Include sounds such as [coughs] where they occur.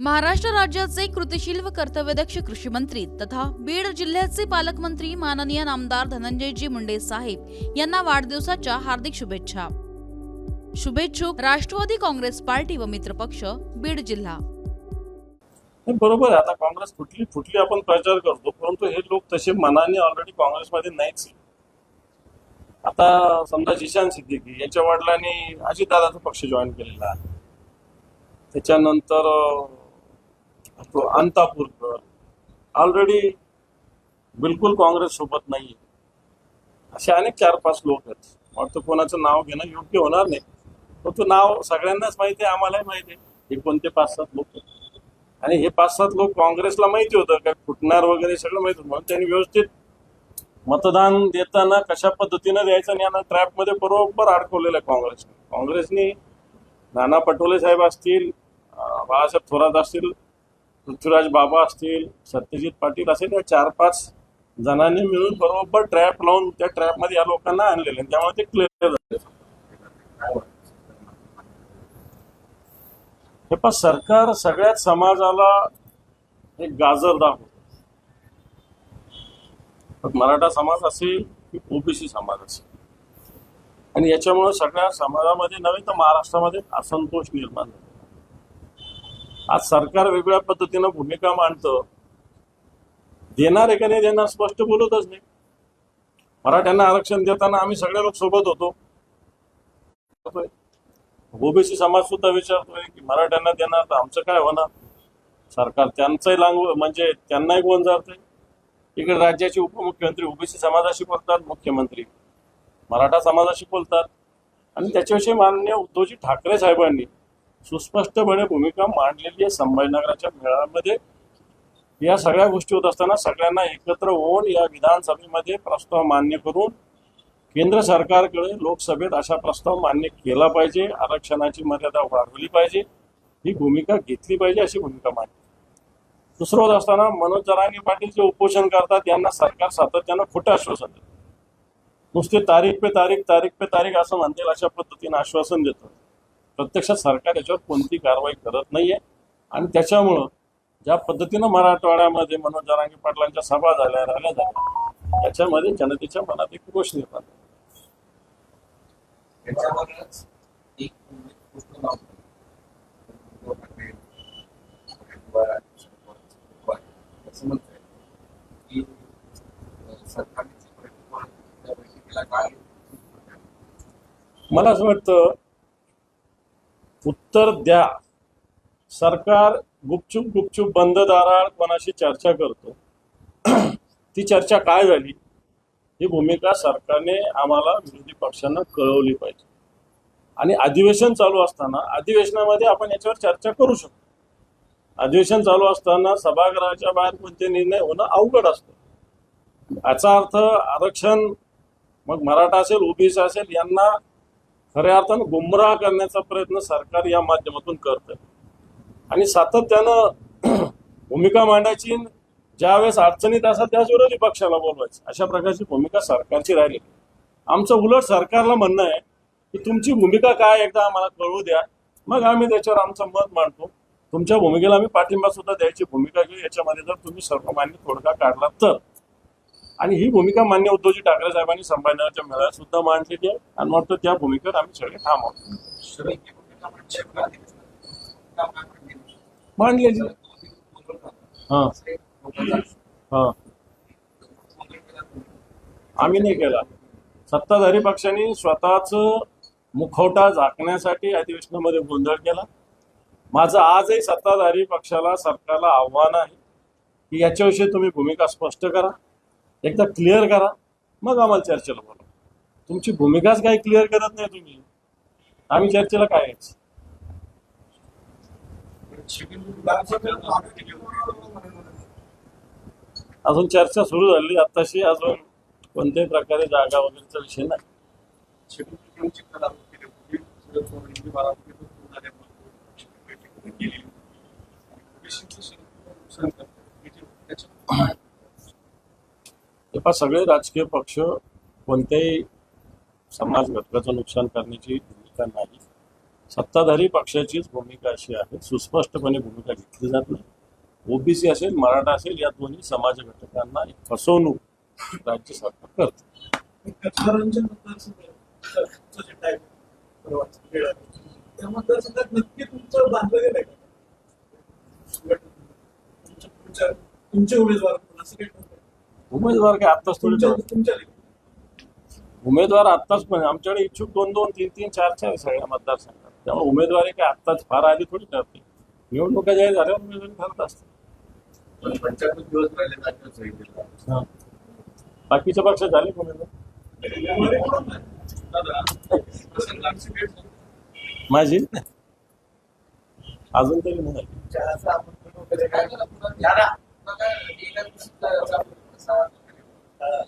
महाराष्ट्र राज्याचे कृतिशील व कर्तव्यदक्ष कृषी मंत्री तथा बीड जिल्ह्याचे पालकमंत्री माननीय नामदार धनंजयजी मुंडे साहेब यांना वाढदिवसाच्या हार्दिक शुभेच्छा. शुभेच्छुक राष्ट्रवादी काँग्रेस पार्टी व मित्रपक्ष बीड जिल्हा. बरोबर आहे. आता काँग्रेस फुटली फुटली आपण प्रचार करतो परंतु हे लोक तसे मनाने ऑलरेडी काँग्रेसमध्ये नाहीच आता समजा जिशान सिद्दीकी यांच्या वडिलांनी अजितदादाचा पक्ष जॉईन केलेला त्याच्यानंतर तो अंतापूरकर ऑलरेडी बिलकुल काँग्रेस सोबत नाही असे अनेक चार पाच लोक आहेत. वाटतं कोणाचं नाव घेणं योग्य होणार नाही. पण तो नाव सगळ्यांनाच माहिती आहे आम्हालाही माहिती आहे. हे कोणते पाच सात लोक आहेत? आणि हे पाच सात लोक काँग्रेसला माहिती होतं काय फुटणार वगैरे सगळं माहिती होतं. म्हणून त्यांनी व्यवस्थित मतदान देताना कशा पद्धतीनं द्यायचं आणि यांना ट्रॅपमध्ये बरोबर अडकवलेलं आहे काँग्रेसने. काँग्रेसने नाना पटोले साहेब असतील बाळासाहेब थोरात असतील पृथ्वीराज बाबा असतील सत्यजित पाटील असेल या चार पाच जणांनी मिळून बरोबर ट्रॅप लावून त्या ट्रॅपमध्ये या लोकांना आणलेले त्यामुळे ते क्लिअर झाले. हे पण सरकार सगळ्याच समाजाला एक गाजर दाखवतो. मराठा समाज असेल की ओबीसी समाज असेल? आणि याच्यामुळे सगळ्या समाजामध्ये नव्हे तर महाराष्ट्रामध्ये असंतोष निर्माण झाला. आज सरकार वेगळ्या पद्धतीनं भूमिका मांडतं. देणार आहे का नाही देणार स्पष्ट बोलतच नाही. मराठ्यांना आरक्षण देताना आम्ही सगळे लोक सोबत होतो. ओबीसी समाज सुद्धा विचारतोय की मराठ्यांना देणार तर आमचं काय होणार? सरकार त्यांचंही लांग म्हणजे त्यांनाही कोण जाते इकडे राज्याचे उपमुख्यमंत्री ओबीसी समाजाशी बोलतात मुख्यमंत्री मराठा समाजाशी बोलतात. आणि त्याच्याविषयी माननीय उद्धवजी ठाकरे साहेबांनी सुस्पष्टपणे भूमिका मांडलेली आहे संभाजीनगराच्या मेळाव्यामध्ये. या सगळ्या गोष्टी होत असताना सगळ्यांना एकत्र होऊन या विधानसभेमध्ये प्रस्ताव मान्य करून केंद्र सरकारकडे लोकसभेत अशा प्रस्ताव मान्य केला पाहिजे. आरक्षणाची मर्यादा वाढवली पाहिजे. ही भूमिका घेतली पाहिजे अशी भूमिका मांडली. दुसरं होत असताना मनोज जरांगे पाटील जे उपोषण करतात यांना सरकार सातत्यानं खोटं आश्वासन देतं. नुसते तारीख पे तारीख तारीख पे तारीख असं म्हणतील अशा पद्धतीने आश्वासन देतं. प्रत्यक्षात सरकार याच्यावर कोणती कारवाई करत नाहीये. आणि त्याच्यामुळं ज्या पद्धतीनं मराठवाड्यामध्ये मनोज जरांगे पाटलांच्या सभा झाल्या रॅल्या झाल्या त्याच्यामध्ये जनतेच्या मनात एक रोष निर्माण मला असं वाटतं उत्तर द्या. सरकार गुपचूप गुपचूप बंद दाराळ कोणाशी चर्चा करतो. ती चर्चा काय झाली? ही भूमिका सरकारने आम्हाला विरोधी पक्षांना कळवली पाहिजे. आणि अधिवेशन चालू असताना अधिवेशनामध्ये आपण याच्यावर चर्चा करू शकतो. अधिवेशन चालू असताना सभागृहाच्या बाहेर कोणते निर्णय होणं अवघड असतं. याचा अर्थ आरक्षण मग मराठा असेल ओबीसी असेल यांना खऱ्या अर्थानं गुमराह करण्याचा प्रयत्न सरकार या माध्यमातून करत आणि सातत्यानं [clears throat] भूमिका मांडायची ज्यावेळेस अडचणीत असतात त्याच विरोधी पक्षाला बोलवायची. अशा प्रकारची भूमिका सरकारची राहिली. आमचं उलट सरकारला म्हणणं आहे की तुमची भूमिका काय एकदा आम्हाला कळवू द्या. मग आम्ही त्याच्यावर आमचं मत मांडतो. तुमच्या भूमिकेला आम्ही पाठिंबा सुद्धा द्यायची भूमिका घेऊ. याच्यामध्ये जर तुम्ही सर्वमान्य तोडगा काढला तर. आणि ही भूमिका मान्य उद्धवजी ठाकरे साहेबांनी संभाजीनगरच्या मेळाव्यात सुद्धा मांडलेली आहे. आणि मग त्या भूमिकेवर आम्ही सगळे ठाम आहोत. मांडलेली. हा. हा. आम्ही नाही केला. सत्ताधारी पक्षांनी स्वतःच मुखवटा झाकण्यासाठी अधिवेशनामध्ये गोंधळ केला. माझं आजही सत्ताधारी पक्षाला सरकारला आव्हान आहे की याच्याविषयी तुम्ही भूमिका स्पष्ट करा. एकदा क्लिअर करा मग आम्हाला चर्चेला बोला तुमची भूमिकाच काही क्लिअर करत नाही तुम्ही. आम्ही चर्चेला काय अजून चर्चा सुरू झाली. आताशी अजून कोणत्याही प्रकारे जागा वगैरेचा विषय नाही. [coughs] हे सगळे राजकीय पक्ष कोणत्याही समाज घटकाचं नुकसान करण्याची भूमिका नाही. सत्ताधारी पक्षाचीच भूमिका अशी आहे सुस्पष्टपणे भूमिका घेतली जात नाही. ओबीसी असेल मराठा असेल या दोन्ही समाज घटकांना एक फसवणूक राज्य सरकार करते. तुमच्या तुमचे उमेदवार कोण असं काही ठरलंय? उमेदवार काय आत्ताच थोडी तुमच्या. उमेदवार आत्ताच पण आमच्याकडे इच्छुक दोन दोन तीन तीन चार चार सगळ्या मतदारसंघात. त्यामुळे उमेदवारी काय आत्ताच फार आधी थोडी ठरते. निवडणुका जाहीर झाल्यावर उमेदवारी ठरत असते. झाले उमेदवार प्रसंगांची भेट झाली. माझी? अजून तरी नाही. uh,